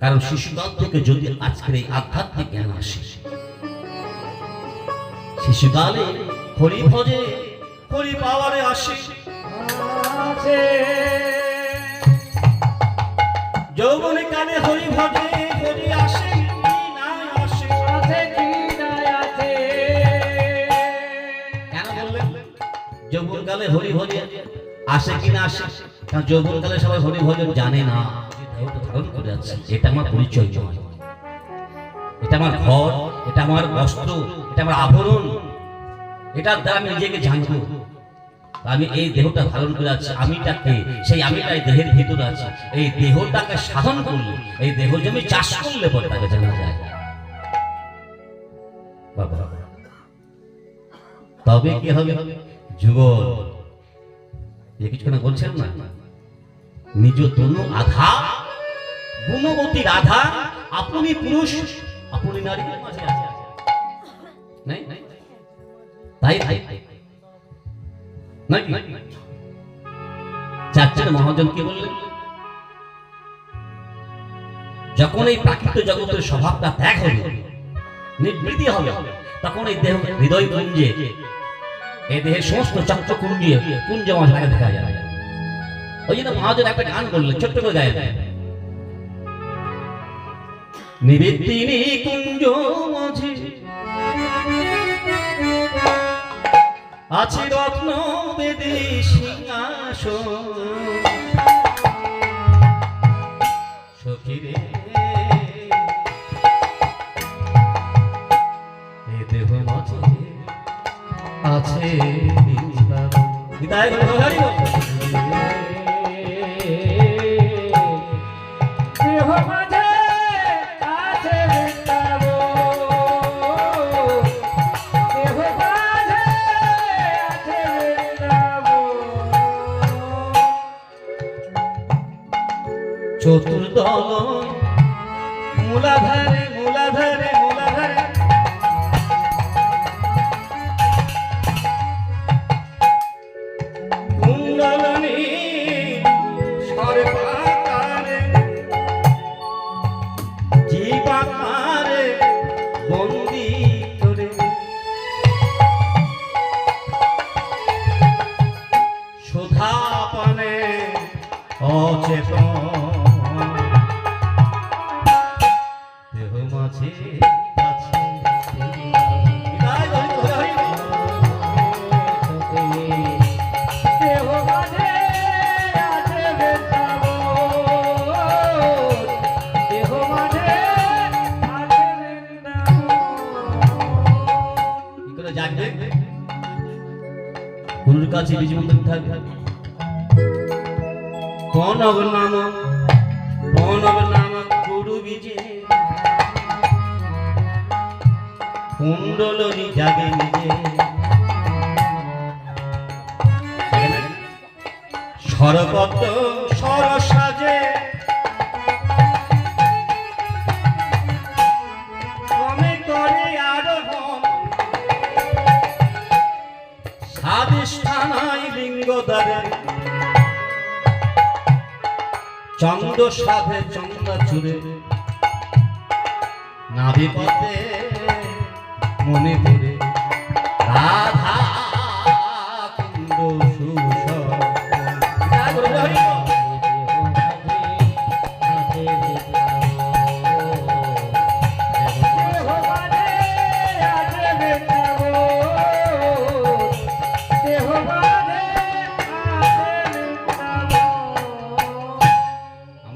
কারণ শিশুকাল থেকে যদি আজকের এই আধ্যাত্মিক জ্ঞান আসে শিশুকালে হরি ভজে হরি পাওয়ারে আসে যৌবনে কালে হরি ভজে হরি আসে কি না আসে। আছে কি না আছে। কেন বললেন? যৌবন কালে হরি ভজে আসে কি না আসে? কারণ যৌবন কালে সবাই হরি ভজন জানে না। আমি এই দেহটা ধারণ করে আছি, আমিটাকে, সেই আমিটাই দেহের ভিতরে আছে। এই দেহটাকে সাধন করলে, এই দেহ জমি চাষ করলে পরে তাকে জানা যায়। তবে কি হবে? যুগল যে কিছুক্ষণ বলছেন না? নিজ তনু আধা গুণবতী রাধা, আপনি পুরুষ, আপনি নারী। চারজন মহাজন বললেন? যখন এই প্রাকৃত জগতের স্বভাবটা ত্যাগ হবে নিবৃত্তি হবে তখন এই দেহ হৃদয় কুঞ্জে, এই দেহের সমস্ত চক্র কুঞ্জে, কুঞ্জ মাঝে দেখা যায়। ওই জন্য মহাজন একটা গান বললেন, ছোট্ট করে গায়ে নিবৃত্তিনি কুঞ্জ মাঝে। আছে রত্ন বেদে সিংহাসন। সখীরে এ দেহ মাঝে আছে বিদায় হরি চতুর্দল মূলাধারে মূলাধারে মূলাধারে। কুণ্ডলনি সর্বাকারে জীবাত্মারে বন্দি করে সুধা পানে অচেতন করে গুরুর কাছে থাকবে নাম নাম গুরু জাগে নিজে। সরবত সর স্বাদিষ্ঠানায় লিঙ্গ দ্বারে চন্দ্র সাধে চন্দ্র চুরে। নাভি পথে মনে পড়ে রাধা